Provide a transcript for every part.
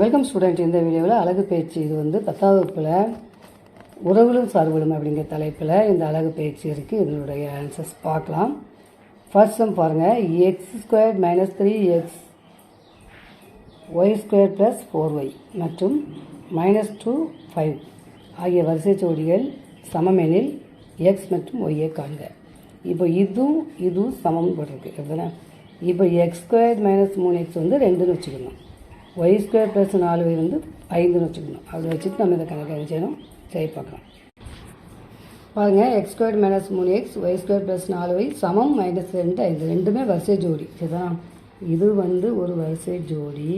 Welcome student இந்த வீடியோவில் அழகு பயிற்சி இது வந்து பத்தாவது வகுப்பில் உறவுகளும் சார்புகளும் அப்படிங்கிற தலைப்பில் இந்த அழகு பயிற்சி இருக்குது இதனுடைய ஆன்சர்ஸ் பார்க்கலாம். ஃபர்ஸ்ட் சம் பாருங்கள் x square minus three x y square plus four y மற்றும் மைனஸ் டூ ஃபைவ் ஆகிய வரிசை ஜோடிகள் சமமெனில் எக்ஸ் மற்றும் ஒய்யை காண்க. இப்போ இதுவும் இதுவும் சமம் போட்டிருக்கு. எப்படின்னா இப்போ எக்ஸ் ஸ்கொயர் மைனஸ் மூணு எக்ஸ் வந்து ரெண்டுன்னு வச்சுக்கணும். ஒய் ஸ்கொயர் ப்ளஸ் நாலு ஒய் வந்து ஐந்துன்னு வச்சுக்கணும். அப்படி வச்சுட்டு நம்ம இதை கணக்கு செய்யணும்? சரி பார்க்கலாம். பாருங்கள் எக்ஸ் ஸ்கொயர் மைனஸ் மூணு எக்ஸ் ஒய் ஸ்கொயர் ப்ளஸ் நாலு ஒய் சமம் மைனஸ் ரெண்டு ஐந்து. ரெண்டுமே வரிசை ஜோடி சரிதான் இது வந்து ஒரு வரிசை ஜோடி.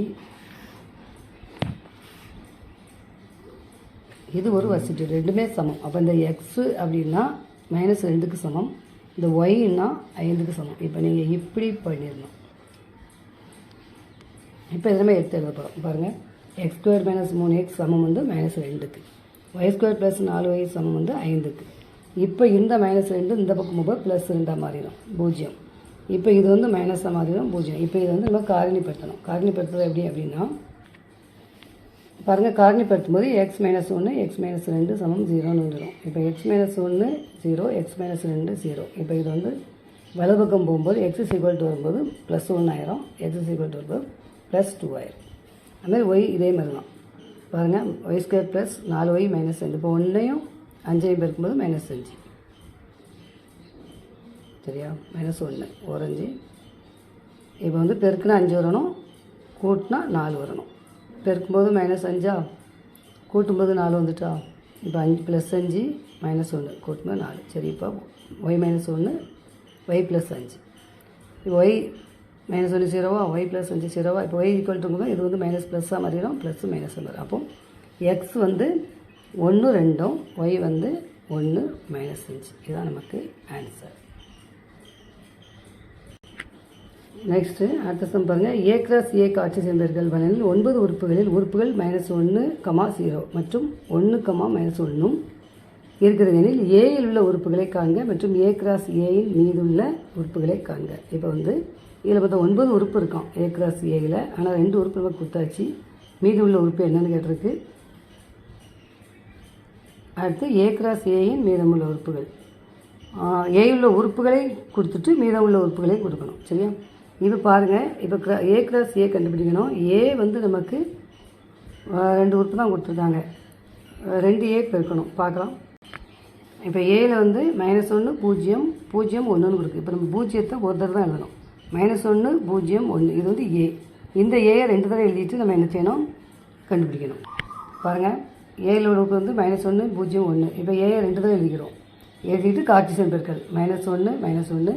இது ஒரு வரிசை ஜோடி ரெண்டுமே சமம். அப்போ இந்த எக்ஸு அப்படின்னா மைனஸ் ரெண்டுக்கு சமம் இந்த ஒய்னா ஐந்துக்கு சமம். இப்போ நீங்கள் இப்படி பண்ணிடணும். இப்போ இதெல்லாமே எடுத்து எழுத போகிறோம் பாருங்கள் எக்ஸ் ஸ்கொயர் மைனஸ் மூணு எக்ஸ் சமம் வந்து மைனஸ் ரெண்டுக்கு. ஒய் ஸ்கொயர் ப்ளஸ் நாலு ஒய் சமம் வந்து ஐந்துக்கு. இப்போ இந்த மைனஸ் ரெண்டு இந்த பக்கம் போய் ப்ளஸ் ரெண்டாக மாறிடும். பூஜ்ஜியம். இப்போ இது வந்து மைனஸாக மாறிடும் பூஜ்ஜியம். இப்போ இது வந்து நம்ம காரணிப்படுத்தணும். காரணிப்படுத்துறது எப்படி அப்படின்னா பாருங்கள் காரணிப்படுத்தும் போது எக்ஸ் மைனஸ் ஒன்று எக்ஸ் மைனஸ் ரெண்டு சமம் ஜீரோன்னு வந்துடும். இப்போ எக்ஸ் மைனஸ் ஒன்று ஜீரோ எக்ஸ் மைனஸ் ரெண்டு ஜீரோ இப்போ இது வந்து வலதுபக்கம் போகும்போது எக்ஸ் சீக்வல் டு வரும்போது ப்ளஸ் ஒன்று ஆயிரும். எக்ஸ் சீக்வல் டு வரும்போது ப்ளஸ் டூ ஆயிரும் அதுமாதிரி ஒய் இதே மாதிரி தான். பாருங்கள் ஒய் ஸ்கொயர் ப்ளஸ் நாலு ஒய் மைனஸ் ரெண்டு. இப்போ ஒன்றையும் அஞ்சையும் பெருக்கும்போது மைனஸ் அஞ்சு. சரியா? மைனஸ் ஒன்று ஓரஞ்சு இப்போ வந்து பெருக்குனா அஞ்சு வரணும் கூட்டினா நாலு வரணும். பெருக்கும்போது மைனஸ் அஞ்சா? கூட்டும்போது நாலு வந்துட்டா? இப்போ அஞ்சு ப்ளஸ் அஞ்சு மைனஸ் ஒன்று கூட்டும்போது நாலு. சரி இப்போ ஒய் மைனஸ் ஒன்று ஒய் ப்ளஸ் அஞ்சு. ஒய் மைனஸ் ஒன்று ஜீரோவா ஒய் ப்ளஸ் அஞ்சு ஜீரோவா இப்போ ஒய் ஈக்குவல் டுங்கும்போது இது வந்து மைனஸ் ப்ளஸ்ஸாக மாறிடும் ப்ளஸ் மைனஸ் மாறும் அப்போ எக்ஸ் வந்து ஒன்று ரெண்டும் ஒய் வந்து ஒன்று மைனஸ் அஞ்சு. இதுதான் நமக்கு ஆன்சர் நெக்ஸ்ட்டு அடுத்த சம் பாருங்கள் ஏ கிராஸ் ஏ காட்சி சேர்ந்தர்கள் வளையலில் ஒன்பது உறுப்புகளில் உறுப்புகள் மைனஸ் ஒன்று கமா ஜீரோ மற்றும் ஒன்று கமா மைனஸ் ஒன்றும் இருக்கிறது எனில் ஏயில் உள்ள உறுப்புகளை காண்க மற்றும் ஏ கிராஸ் ஏயின் மீதுள்ள உறுப்புகளை காண்க. இப்போ வந்து இதில் பார்த்தா ஒன்பது உறுப்பு இருக்கும். ஏ கிராஸ் ஏயில் ஆனால் ரெண்டு உறுப்பு நமக்கு கொடுத்தாச்சு. மீதி உள்ள உறுப்பு என்னன்னு கேட்டிருக்கு. அடுத்து ஏ கிராஸ் ஏயின் மீதமுள்ள உறுப்புகள். ஏ உள்ள உறுப்புகளை கொடுத்துட்டு மீதமுள்ள உறுப்புகளை கொடுக்கணும். சரியா? இப்போ பாருங்கள் இப்போ கிரா ஏ கிராஸ் ஏ கண்டுபிடிக்கணும். ஏ வந்து நமக்கு ரெண்டு உறுப்பு தான் கொடுத்துருக்காங்க. ரெண்டு ஏ பெருக்கணும் பார்க்கலாம். இப்போ ஏயில் வந்து மைனஸ் ஒன்று பூஜ்ஜியம் பூஜ்ஜியம் ஒன்றுன்னு கொடுக்கு. இப்போ நம்ம பூஜ்ஜியத்தை ஒரு தடவை தான் எழுதணும். மைனஸ் ஒன்று பூஜ்ஜியம் ஒன்று இது வந்து ஏ இந்த ஏயை ரெண்டு தடவை எழுதிட்டு நம்ம என்ன செய்யணும்? கண்டுபிடிக்கணும். பாருங்கள் ஏயில் உறுப்பு வந்து மைனஸ் ஒன்று பூஜ்ஜியம் ஒன்று இப்போ ஏயை ரெண்டு தடவை எழுதிக்கிறோம். எழுதிட்டு கார்டிசன் பெருக்கல் மைனஸ் ஒன்று மைனஸ் ஒன்று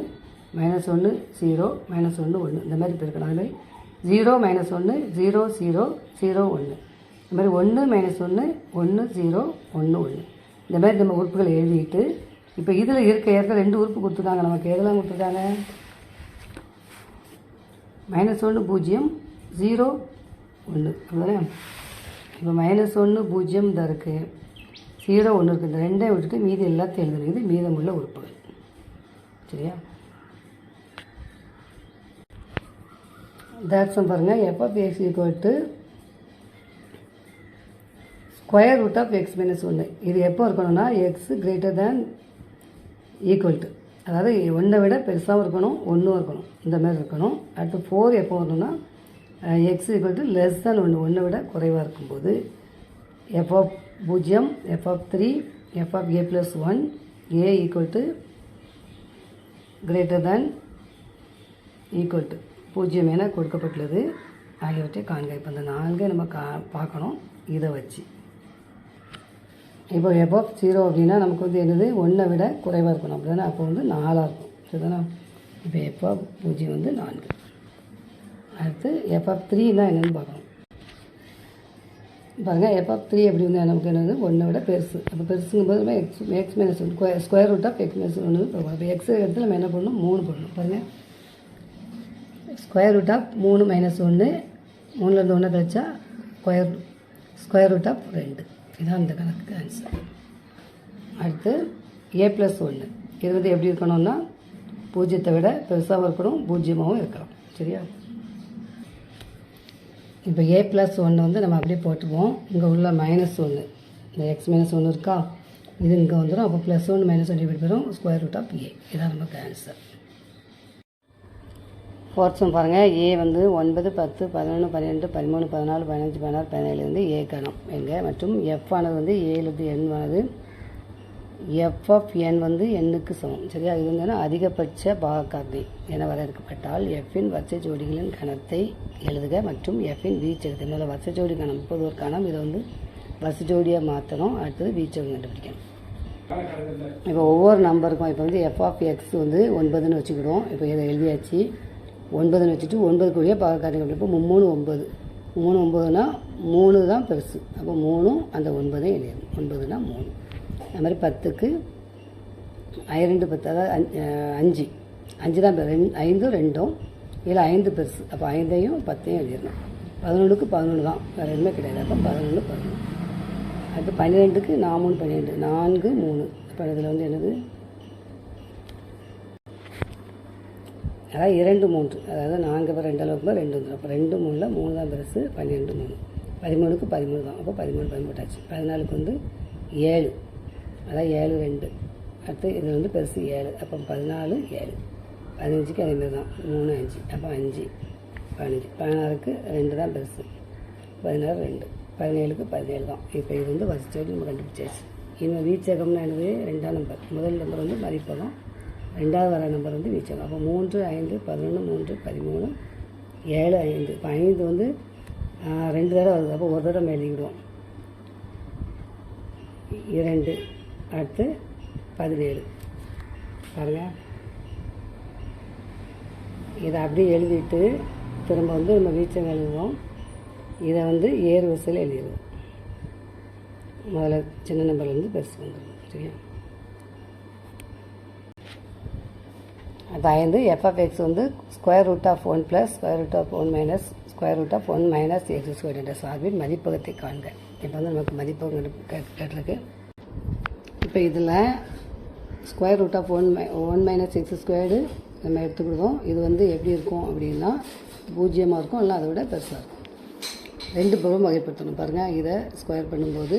மைனஸ் ஒன்று ஜீரோ மைனஸ் ஒன்று ஒன்று இந்த மாதிரி பெருக்கணும். அது மாதிரி ஜீரோ மைனஸ் ஒன்று ஜீரோ ஜீரோ ஜீரோ ஒன்று இந்த மாதிரி ஒன்று மைனஸ் ஒன்று ஒன்று ஜீரோ ஒன்று ஒன்று இந்த மாதிரி நம்ம உறுப்புகளை எழுதிட்டு இப்போ இதில் இருக்க ஏற்க ரெண்டு உறுப்பு கொடுத்துருக்காங்க. நமக்கு எதெல்லாம் கொடுத்துருக்காங்க? மைனஸ் ஒன்று பூஜ்ஜியம் ஜீரோ ஒன்று அப்படிதானே இப்போ மைனஸ் ஒன்று பூஜ்ஜியம் தான் இருக்குது ஜீரோ ஒன்று இருக்குது இந்த ரெண்டே விட்டுட்டு மீதி எல்லாத்தையும் எழுதுறது மீதமுள்ள உறுப்புகள். சரியா? தேட்ஸும் பாருங்கள் எப்போ x equal to square root of x minus ஒன்று இது எப்போ இருக்கணும்னா x greater than equal to அதாவது ஒன்றை விட பெருசாகவும் இருக்கணும் ஒன்றும் இருக்கணும். இந்த மாதிரி இருக்கணும். அடுத்து ஃபோர் எப்போ வரணும்னா x equal to less than ஒன்று. ஒன்றை விட குறைவாக இருக்கும்போது எஃப்எஃப் பூஜ்ஜியம் FF three FF A plus one A equal to greater than equal to பூஜ்ஜியம் என கொடுக்கப்பட்டுள்ளது. ஆகியவற்றை காண்க. இப்போ இந்த நான்கை நம்ம கா பார்க்கணும். இதை வச்சு. இப்போ எபோவ் ஜீரோ அப்படின்னா நமக்கு வந்து என்னது? ஒன்றை விட குறைவாக இருக்கணும். அப்படின்னா அப்போ வந்து நாலாக இருக்கும். சரிதானா? இப்போ எப்போ பூஜ்ஜியம் வந்து நான்கு. அடுத்து எஃப்எஃப் த்ரீனா என்னென்னு பார்க்கணும். பாருங்கள் எஃப்எஃப் த்ரீ எப்படி வந்து நமக்கு என்னது? ஒன்றை விட பெருசு. அப்போ பெருசுங்கும் போது நம்ம x x minus one square root of x minus ஒன்று இப்போ எக்ஸ் இடத்துல நம்ம என்ன பண்ணணும் மூணு பண்ணணும் பாருங்கள் ஸ்கொயர் ரூட் ஆஃப் மூணு மைனஸ் ஒன்று மூணுலேருந்து ஒன்று கழிச்சா ஸ்கொயர் ஸ்கொயர் ரூட் ஆஃப் ரெண்டு. இதான் இந்த கணக்குக்கு ஆன்சர் அடுத்து ஏ ப்ளஸ் ஒன்று இது வந்து எப்படி இருக்கணும்னா பூஜ்ஜியத்தை விட பெருசாகவும் இருக்கணும் பூஜ்ஜியமாகவும் இருக்கணும் சரியா? இப்போ ஏ ப்ளஸ் ஒன்று வந்து நம்ம அப்படியே போட்டுக்குவோம். இங்கே உள்ள மைனஸ் ஒன்று இந்த எக்ஸ் மைனஸ் ஒன்று இருக்கா? இது இங்கே வந்துடும் அப்போ ப்ளஸ் ஒன்று மைனஸ் ஒன்று எப்படி போயிடும் ஸ்கொயர் ரூட் ஆஃப் ஏ இதான் நமக்கு ஆன்சர் ஃபோர்த் பாருங்கள் ஏ வந்து ஒன்பது பத்து பதினொன்று பன்னிரெண்டு பதிமூணு பதினாலு பதினஞ்சு பதினாறு பதினேழுலேருந்து ஏ கணம். எங்கே? மற்றும் எஃப் ஆனது வந்து ஏழுது எண் ஆனது. எஃப் ஆஃப் என் வந்து எண்ணுக்கு சமம். சரியா? இது வந்து அதிகபட்ச பாகக்கார்த்தி என வரையறுக்கப்பட்டால் எஃப்பின் வரிசை ஜோடிகளின் கணத்தை எழுதுக மற்றும் எஃப்பின் வீச்சு எழுதுக. முதல்ல வரிசை ஜோடி கணம். இப்போது ஒரு கணம். இதை வந்து வரிசை ஜோடியாக மாற்றணும் அடுத்தது வீச்சு கண்டுபிடிக்கணும். இப்போ ஒவ்வொரு நம்பருக்கும் இப்போ வந்து எஃப் ஆஃப் எக்ஸ் வந்து ஒன்பதுன்னு வச்சுக்கிடுவோம். இப்போ இதை எழுதியாச்சு. ஒன்பதுன்னு வச்சுட்டு ஒன்பது கூடிய பாகக்காரங்க இப்போ மும்மூணு ஒம்பது மூணு ஒம்பதுனா மூணு தான் பெருசு. அப்போ மூணும் அந்த ஒன்பதையும் எழுதிடணும் ஒன்பதுனா மூணு. அது மாதிரி பத்துக்கு ஐரெண்டு ரெண்டு பத்து அதாவது அஞ்சு அஞ்சு. அஞ்சு தான் பெரு- ரெண்டு ஐந்தும் ரெண்டும். இதில் ஐந்து பெருசு. அப்போ ஐந்தையும் பத்தையும் எழுதிடணும். பதினொன்றுக்கு பதினொன்று தான். வேறு எதுவுமே கிடையாது. அப்போ பதினொன்று பதினொன்று. அடுத்து பன்னிரெண்டுக்கு நான் மூணு பன்னிரெண்டு. நான்கு மூணு. இப்போ இதில் வந்து என்னது? அதாவது இரண்டு மூன்று அதாவது நான்கு பேர் ரெண்டு அளவுக்கு ரெண்டு வந்துடும் அப்போ ரெண்டு மூணில் மூணு தான் பெருசு பன்னிரெண்டு மூணு. பதிமூணுக்கு பதிமூணு தான். அப்போ பதிமூணு பதிமூட்டாச்சு பதினாலுக்கு வந்து ஏழு. அதான் ஏழு ரெண்டு. அடுத்து இது வந்து பெருசு ஏழு. அப்போ பதினாலு ஏழு. பதினஞ்சுக்கு அதேமாதிரி தான் மூணு அஞ்சு. அப்போ அஞ்சு. பதினஞ்சு. பதினாறுக்கு ரெண்டு தான் பெருசு. பதினாறு ரெண்டு. பதினேழுக்கு பதினேழு தான். இப்போ இது வந்து வரிசையோடு நம்ம கண்டுபிடிச்சாச்சு. இன்னும் வீச்சகம்னு என்னது? ரெண்டாம் நம்பர் முதல் நம்பர் வந்து மதிப்பகம். ரெண்டாவது வர நம்பர் வந்து வீச்சகம் அப்போ மூன்று ஐந்து பதினொன்று மூன்று பதிமூணு ஏழு ஐந்து. இப்போ ஐந்து வந்து ரெண்டு தடவை வருது. அப்போ ஒரு தடவை எழுதிவிடுவோம் இரண்டு அடுத்து பதினேழு. பாருங்கள் இதை அப்படியே எழுதிட்டு திரும்ப வந்து நம்ம வீச்சம் எழுதுவோம். இதை வந்து ஏறு வரிசையில் எழுதிடுவோம். முதல்ல சின்ன நம்பர்லேருந்து பெருசு வந்துடும். சரியா? பயந்து எஃப்எஃப்எக்ஸ் எஃப் ஆஃப் எக்ஸ் வந்து square root of one plus square root of one minus square root of one minus x square என்ற சார்பின் மதிப்பகத்தை காண்க. இப்போ வந்து நமக்கு மதிப்பகம் கேட்டிருக்கு. இப்போ இதில் ஸ்கொயர் ரூட் ஆஃப் ஒன் மை ஒன் மைனஸ் எக்ஸ் ஸ்கொயர்டு நம்ம எடுத்துக்கிடுவோம். இது வந்து எப்படி இருக்கும் அப்படின்னா பூஜ்ஜியமாக இருக்கும் இல்லை அதை விட பெருசாக இருக்கும். ரெண்டு பொருளும் வகைப்படுத்தணும். பாருங்கள் இதை ஸ்கொயர் பண்ணும்போது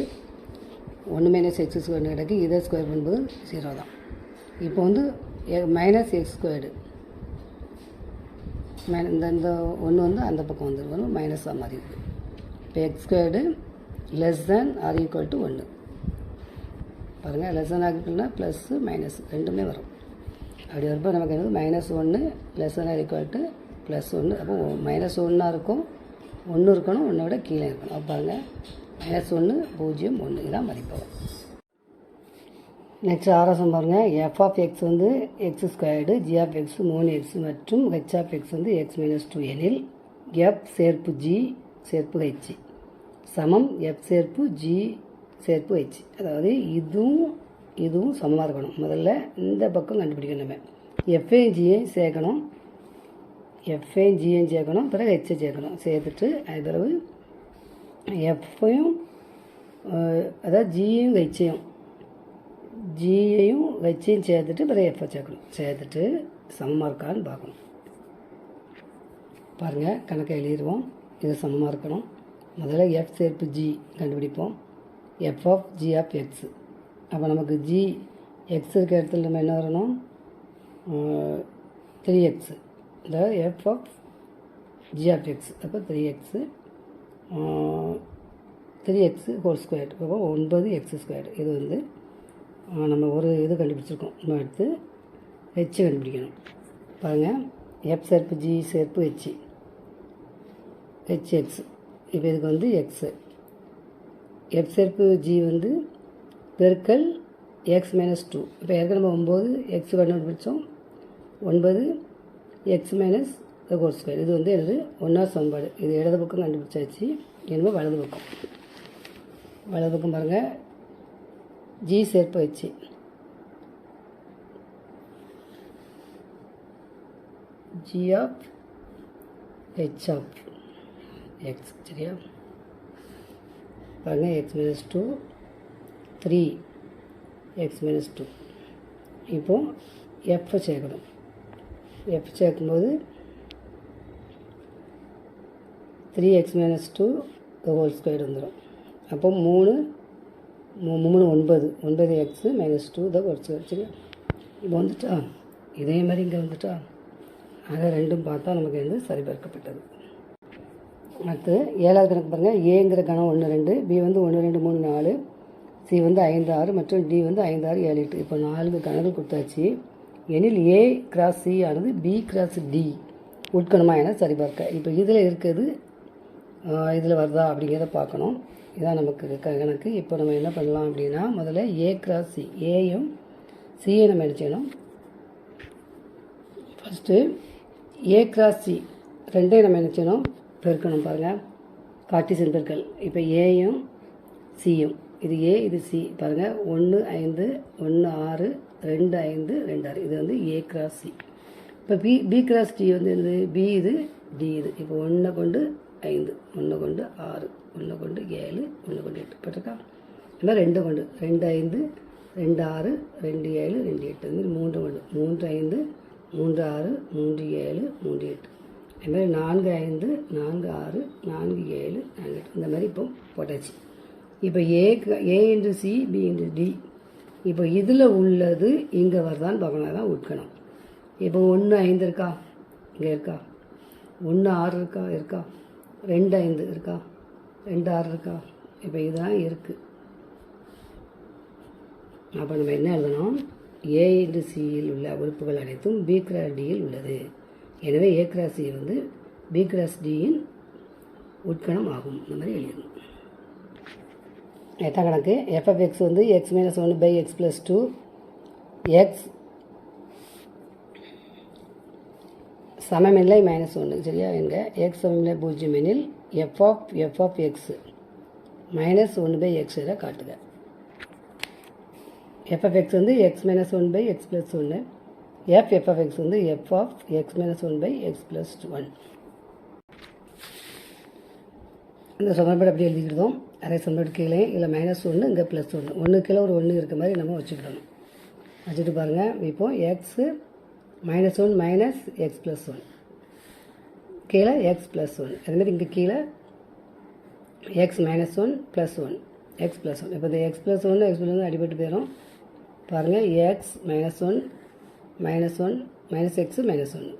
ஒன்று மைனஸ் எக்ஸ் ஸ்கொயர்னு கிடைக்கு இதை ஸ்கொயர் பண்ணும்போது ஜீரோ தான். இப்போ வந்து மைனஸ் எக்ஸ் ஸ்கொயர்டு இந்த இந்த ஒன்று வந்து அந்த பக்கம் வந்துருக்கணும் மைனஸாக மாதிரி இருக்குது இப்போ x squared less than or equal to ஒன்று பாருங்கள் லெஸ் தேன் ஆகிட்டுனா ப்ளஸ்ஸு மைனஸ் ரெண்டுமே வரும். அப்படி வரப்போ நமக்கு என்னது? மைனஸ் ஒன்று less than or equal to plus ஒன்று அப்போ மைனஸ் ஒன்றா இருக்கும். ஒன்று இருக்கணும் ஒன்றை விட கீழே இருக்கணும். அப்போ பாருங்கள் மைனஸ் ஒன்று பூஜ்ஜியம் ஒன்று இதான் மதிப்பு. நெக்ஸ்ட் ஆரோசம் பாருங்கள் எஃப் ஆஃப் எக்ஸ் வந்து x squared G of x மூணு எக்ஸ் மற்றும் ஹெச் ஆஃப் எக்ஸ் வந்து எக்ஸ் மைனஸ் டூ எனில் எஃப் சேர்ப்பு ஜி சேர்ப்பு ஹெச் சமம் எஃப் சேர்ப்பு ஜி சேர்ப்பு ஹெச் அதாவது இதுவும் இதுவும் சமமாக இருக்கணும். முதல்ல இந்த பக்கம் கண்டுபிடிக்கணும். நம்ம எஃப்ஐயும் சேர்க்கணும். எஃப்ஐயும் ஜியும் சேர்க்கணும். பிறகு ஹெச்சை சேர்க்கணும். சேர்த்துட்டு அது பிறகு எஃப்ஐயும் அதாவது ஜியும் ஹெச்சையும் ஜியையும் வச்சையும் சேர்த்துட்டு பிறகு எஃப்ஐ சேர்க்கணும். சேர்த்துட்டு சமமாக இருக்கான்னு பார்க்கணும். பாருங்கள் கணக்கை எழுதிடுவோம். இது சமமாக இருக்கணும். முதல்ல எஃப் சேர்ப்பு ஜி கண்டுபிடிப்போம். F of G of x அப்போ நமக்கு ஜி எக்ஸ் இருக்க இடத்துல நம்ம என்ன வரணும்? த்ரீ எக்ஸு இந்த F of G of x அப்போ three x three x whole square அப்போ ஒன்பது எக்ஸ் ஸ்கொயர் இது வந்து நம்ம ஒரு இது கண்டுபிடிச்சிருக்கோம். நம்ம எடுத்து ஹெச் கண்டுபிடிக்கணும். பாருங்கள் எஃப் சேர்ப்பு ஜி சேர்ப்பு ஹெச் ஹெச் எக்ஸ் இப்போ இதுக்கு வந்து எக்ஸு எஃப் சேர்ப்பு ஜி வந்து பெருக்கல் எக்ஸ் மைனஸ் டூ இப்போ ஏற்கனவே ஒம்பது எக்ஸ் கண்டுபிடிச்சோம். ஒன்பது எக்ஸ் மைனஸ் ஹோல் ஸ்கொயர் இது வந்து எனது ஒன்றா சமன்பாடு. இது இடது பக்கம் கண்டுபிடிச்சாச்சு. என்னமோ வலது பக்கம். வலது பக்கம் பாருங்கள் ஜி சேர்ப்பு வச்சு. G of h of x சரியா? பாருங்கள் x minus two three x minus two இப்போ எஃப் சேர்க்கணும். எஃப் சேர்க்கும்போது three x minus two whole square வந்துடும் அப்போ மூணு மூணு ஒன்பது. ஒன்பது x minus two the whole square இப்போ வந்துட்டா? இதே மாதிரி இங்கே வந்துட்டா? அதை ரெண்டும் பார்த்தா நமக்கு வந்து சரிபார்க்கப்பட்டது. அடுத்து ஏழாவது கணக்கு பாருங்கள் ஏங்கிற கணம் ஒன்று ரெண்டு. பி வந்து ஒன்று ரெண்டு மூணு நாலு. சி வந்து ஐந்து ஆறு. மற்றும் டி வந்து ஐந்து ஆறு ஏழு எட்டு. இப்போ நான்கு கணக்கு கொடுத்தாச்சு. எனில் ஏ கிராஸ் சி ஆனது பி கிராஸ் டி உட்கணுமா என சரிபார்க்க. இப்போ இதில் இருக்கிறது இதில் வருதா அப்படிங்கிறத பார்க்கணும். இதான் நமக்கு கணக்கு. இப்போ நம்ம என்ன பண்ணலாம் அப்படின்னா முதல்ல ஏ கிராஸ் சி ஏயும் சியை நம்ம அடிச்சிடணும் ஃபஸ்ட்டு ஏ கிராஸ் சி ரெண்டையும் நம்ம என்ன பெருக்கணும் பாருங்கள் கார்டிசன் பெருக்கல். இப்போ ஏயும் சியும் இது ஏ இது சி பாருங்கள் ஒன்று ஐந்து ஒன்று ஆறு ரெண்டு ஐந்து ரெண்டு ஆறு. இது வந்து ஏ கிராஸ் சி இப்போ பி பி கிராஸ் டி வந்து என்னது? பி இது டி இது. இப்போ ஒன்றை கொண்டு ஐந்து ஒன்று கொண்டு ஆறு. ஒன்று கொண்டு ஏழு ஒன்று கொண்டு எட்டு. போட்டிருக்கா இல்லை மாதிரி ரெண்டு கொண்டு. ரெண்டு ஐந்து ரெண்டு ஆறு ரெண்டு ஏழு ரெண்டு எட்டு. மாதிரி மூன்று கொண்டு. மூன்று ஐந்து மூன்று ஆறு மூன்று ஏழு மூன்று எட்டு. அதுமாதிரி நான்கு ஐந்து நான்கு ஆறு நான்கு ஏழு நான்கு எட்டு. இந்த மாதிரி இப்போ போட்டாச்சு. இப்போ ஏக்கு A into C B into D இப்போ இதில் உள்ளது இங்கே வரதான் பார்க்கணும் அதான் உட்கணும். இப்போ ஒன்று ஐந்து இருக்கா? இங்கே இருக்கா? ஒன்று ஆறு இருக்கா? இருக்கா? ரெண்டு ஐந்து இருக்கா? ரெண்டு ஆர்டர் இருக்கா? இப்போ இதுதான் இருக்குது அப்போ நம்ம என்ன எழுதணும்? ஏ இன்டு சியில் உள்ள உறுப்புகள் அனைத்தும் பி கிராஸ் டியில் உள்ளது. எனவே ஏ கிராஸ் சி வந்து பி கிராஸ் டியின் உட்கணம் ஆகும். இந்த மாதிரி எழுதணும் எட்டாம் கணக்கு? எஃப்எஃப் எக்ஸ் வந்து x minus one by x plus two x சமமில்லை minus ஒன்று சரியா? எங்க? எக்ஸ் சமமில்லை பூஜ்ஜியம் எனில் f of f of x minus ஒன்று பை எக்ஸ் இதை காட்டுக. எஃப் ஆஃப் எக்ஸ் வந்து x minus one by x plus ஒன்று எஃப் எஃப் ஆஃப் எக்ஸ் வந்து f of x minus one by x plus one இந்த சமன்பாடு அப்படி எழுதிக்கிட்டோம் அரை சமன்பாடு கீழே இல்லை மைனஸ் ஒன்று இங்கே ப்ளஸ் ஒன்று ஒன்று கீழே ஒரு ஒன்று இருக்க மாதிரி நம்ம வச்சுக்கிடணும். வச்சுட்டு பாருங்கள் இப்போது x minus one minus x plus one கீழே எக்ஸ் ப்ளஸ் ஒன் அதுமாதிரி இங்கே கீழே x minus one plus one x plus one இப்போ இந்த எக்ஸ் ப்ளஸ் ஒன்று எக்ஸ் ப்ளஸ் ஒன்று அடிபட்டு போயிடும் பாருங்கள் x minus one minus one minus x minus ஒன்று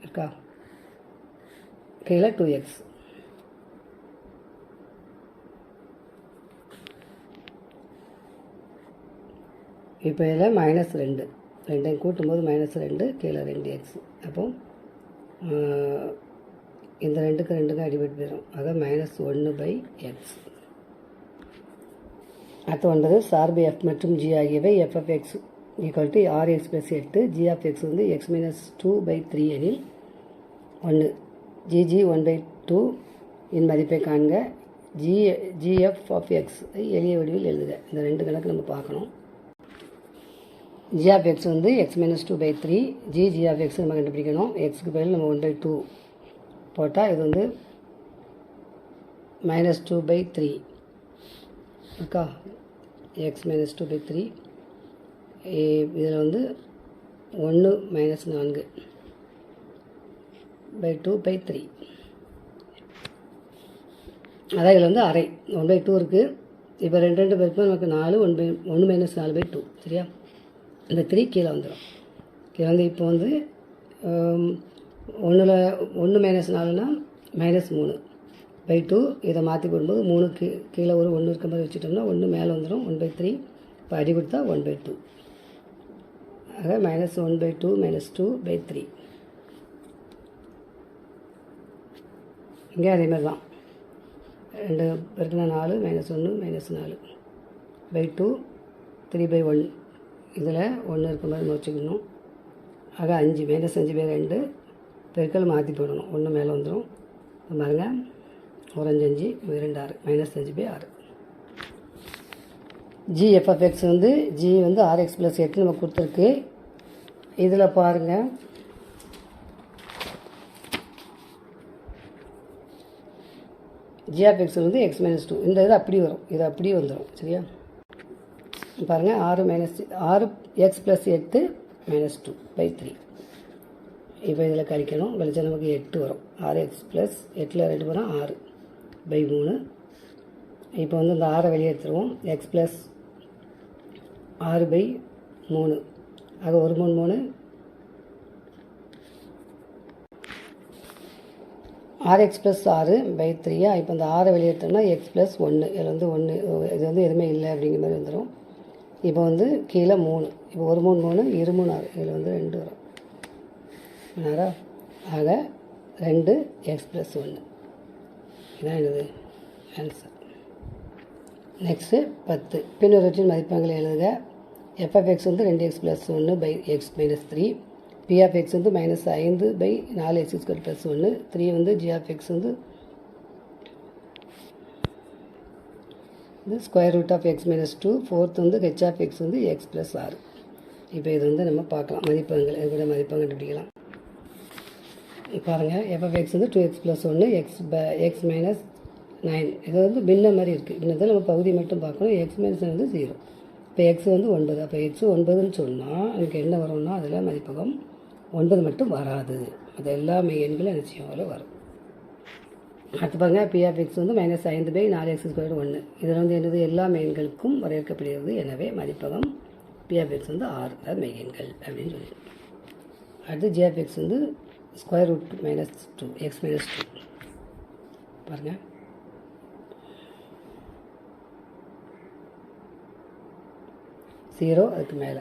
இருக்கா? கீழே டூ எக்ஸ் இப்போ இதில் மைனஸ் ரெண்டு. ரெண்டையும் கூட்டும்போது மைனஸ் ரெண்டு கீழே ரெண்டு எக்ஸ் அப்போது இந்த ரெண்டுக்கு ரெண்டுக்கும் அடிபட்டு போயிடும் ஆக மைனஸ் ஒன்று பை எக்ஸ் அடுத்து வந்தது சார்பு எஃப் மற்றும் ஜி ஆகியவை F F X equal to R X plus எட்டு ஜி ஆஃப் எக்ஸ் வந்து X minus two by three எனில் ஒன்று G G one by two இன் மதிப்பை காண்க. ஜி ஜிஎஃப் ஆஃப் எக்ஸ் எளிய வடிவில் எழுதுக. இந்த ரெண்டு கணக்கு நம்ம பார்க்கணும். ஜி ஆஃப் எக்ஸ் வந்து x minus two by three g g of x நம்ம கண்டுபிடிக்கணும். எக்ஸுக்கு பதில் நம்ம ஒன் பை டூ போட்டால் இது வந்து மைனஸ் டூ பை த்ரீ இருக்கா? X minus two by three இதில் வந்து ஒன்று மைனஸ் நான்கு பை டூ பை த்ரீ அதான் இதில் வந்து அரை ஒன் பை டூ இருக்குது இப்போ ரெண்டு ரெண்டு பேருக்கு நமக்கு நாலு ஒன் பை ஒன்று மைனஸ் நாலு பை டூ சரியா? இந்த த்ரீ கீழே வந்துடும் கீழே வந்து இப்போ வந்து ஒன்றில் ஒன்று மைனஸ் நாலுனா மைனஸ் மூணு. பை டூ இதை மாற்றி போடும்போது மூணு கீ கீழே ஒரு ஒன்று இருக்க மாதிரி வச்சுட்டோம்னா ஒன்று மேலே வந்துடும் ஒன் பை த்ரீ இப்போ அடி கொடுத்தா ஒன் பை டூ ஆக minus one by two minus two by three இங்கே அதே மாதிரி தான் ரெண்டு பெருக்கினா நாலு மைனஸ் ஒன்று மைனஸ் நாலு. By two three by one இதில் ஒன்று இருக்க மாதிரி நம்ம வச்சுக்கணும். ஆக அஞ்சு மைனஸ் அஞ்சு பேர் ரெண்டு. பெருக்கல் மாற்றி போடணும். ஒன்று மேலே வந்துடும். இப்ப பாருங்க. ஒரு அஞ்சு அஞ்சு இரண்டு ஆறு. மைனஸ் அஞ்சு பை ஆறு. ஜி எஃப்எஃப்எக்ஸ் வந்து ஜி வந்து ஆர்எக்ஸ் ப்ளஸ் எட்டு நம்ம கொடுத்துருக்கு. இதில் பாருங்கள் ஜிஎஃப்எக்ஸ் வந்து எக்ஸ் மைனஸ் டூ இந்த இது அப்படியே வரும். இது அப்படியே வந்துடும். சரியா? பாருங்கள் ஆறு மைனஸ் ஆறு எக்ஸ் ப்ளஸ் எட்டு மைனஸ் டூ பை த்ரீ இப்போ இதில் கழிக்கணும். வெளிச்சம் நமக்கு எட்டு வரும். ஆறு எக்ஸ் ப்ளஸ் எட்டில் ரெண்டு வரும் ஆறு பை மூணு. இப்போ வந்து இந்த ஆறை வெளியே எடுத்துருவோம். எக்ஸ் ப்ளஸ் ஆறு பை மூணு. ஆக ஒரு மூணு மூணு. ஆறு எக்ஸ் ப்ளஸ் ஆறு பை த்ரீயா இப்போ இந்த ஆறை வெளியேற்றோம்னா எக்ஸ் ப்ளஸ் ஒன்று இதில் வந்து ஒன்று இது வந்து எதுவுமே இல்லை அப்படிங்கிற மாதிரி வந்துடும் இப்போ வந்து கீழே மூணு. இப்போ ஒரு மூணு மூணு இரு மூணு ஆறு. இதில் வந்து ரெண்டு வரும். நேரம் ஆக ரெண்டு எக்ஸ் ப்ளஸ் ஒன்று. இதான் என்னது? ஆன்சர் நெக்ஸ்ட்டு பத்து. பின்னொருவற்றின் மதிப்பெண்களை எழுதுக. எஃப்எஃப்எக்ஸ் வந்து ரெண்டு எக்ஸ் ப்ளஸ் ஒன்று by x minus three p f x வந்து மைனஸ் ஐந்து பை நாலு எக்ஸ் ஸ்கொயர் ப்ளஸ் ஒன்று. த்ரீ வந்து ஜிஆஃப்எக்ஸ் வந்து இது square root of x minus two fourth வந்து ஹெச் ஆஃப் எக்ஸ் வந்து எக்ஸ் ப்ளஸ் ஆறு இப்போ இது வந்து நம்ம பார்க்கலாம். மதிப்பங்கள் இது கூட மதிப்பெண் கண்டுபிடிக்கலாம். பாருங்கள் எஃப்எஃப்எக்ஸ் வந்து டூ எக்ஸ் ப்ளஸ் ஒன்று எக்ஸ் ப எக்ஸ் மைனஸ் நைன் இது வந்து பின்ன மாதிரி இருக்குது பின்னத்தை நம்ம பகுதி மட்டும் பார்க்கணும். எக்ஸ் மைனஸ் வந்து ஜீரோ இப்போ எக்ஸ் வந்து ஒன்பது. அப்போ எக்ஸ் ஒன்பதுன்னு சொன்னால் எனக்கு என்ன வரும்னா அதில் மதிப்பகம் ஒன்பது மட்டும் வராது. அது எல்லா மெய் எண்களும் நிச்சயம் வரும். அடுத்து பாருங்க பிஆஃப் எக்ஸ் வந்து மைனஸ் ஐந்து பை நாலு எக்ஸ் ஸ்கொயர் ஒன்று இதில் வந்து என்னது? எல்லா மெயின்களுக்கும் வரையறுக்கப்படுகிறது. எனவே மதிப்பகம் பிஆஃப் எக்ஸ் வந்து ஆறு. அதாவது மெயின்கள் அப்படின்னு சொல்லி அடுத்து ஜிஎஃப் எக்ஸ் வந்து square root minus two x minus two பாருங்கள் ஜீரோ அதுக்கு மேலே.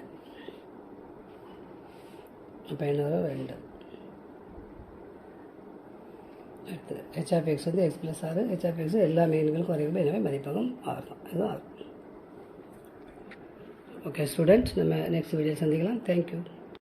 அப்போ என்ன ரெண்டு. அடுத்தது ஹெச்ஆஃப் எக்ஸ் வந்து எக்ஸ் ப்ளஸ் ஆறு ஹெச்ஆஃப் எக்ஸ் எல்லா மீன்களுக்கும் வரைக்கும் எனவே மதிப்பகம் ஆறு. தான் இதுதான் ஆறு. ஓகே ஸ்டூடெண்ட்ஸ் நம்ம நெக்ஸ்ட் வீடியோ சந்திக்கலாம். Thank you